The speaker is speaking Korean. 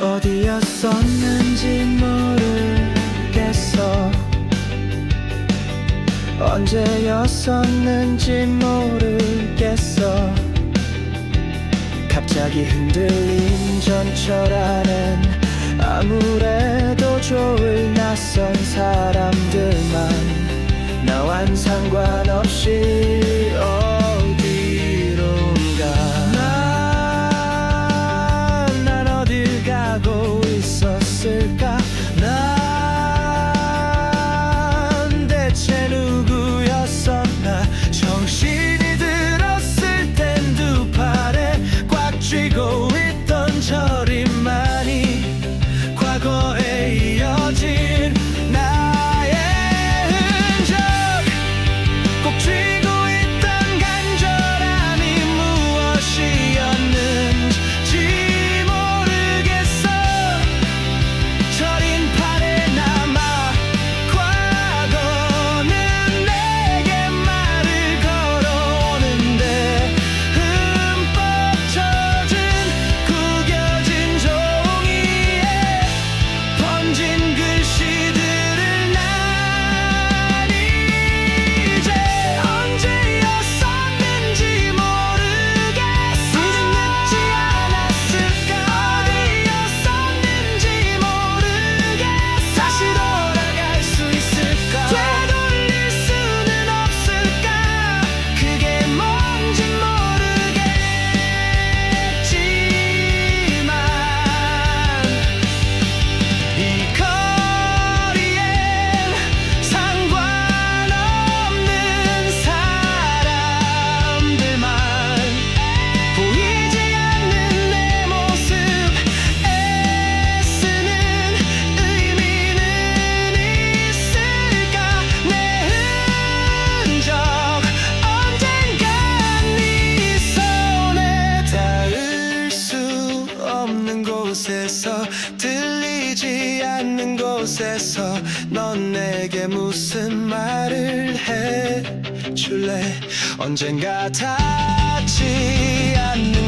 어디였었는지 모르겠어. 언제였었는지 모르겠어. 갑자기 흔들린 전철 안은 아무래도 좋을 낯선 있을까? 난 대체 누구였었나? 정신이 들었을 땐 두 팔에 꽉 쥐고 있던 저리. 곳에서 들리지 않는 곳에서 넌 내게 무슨 말을 해줄래? 언젠가 닿지 않는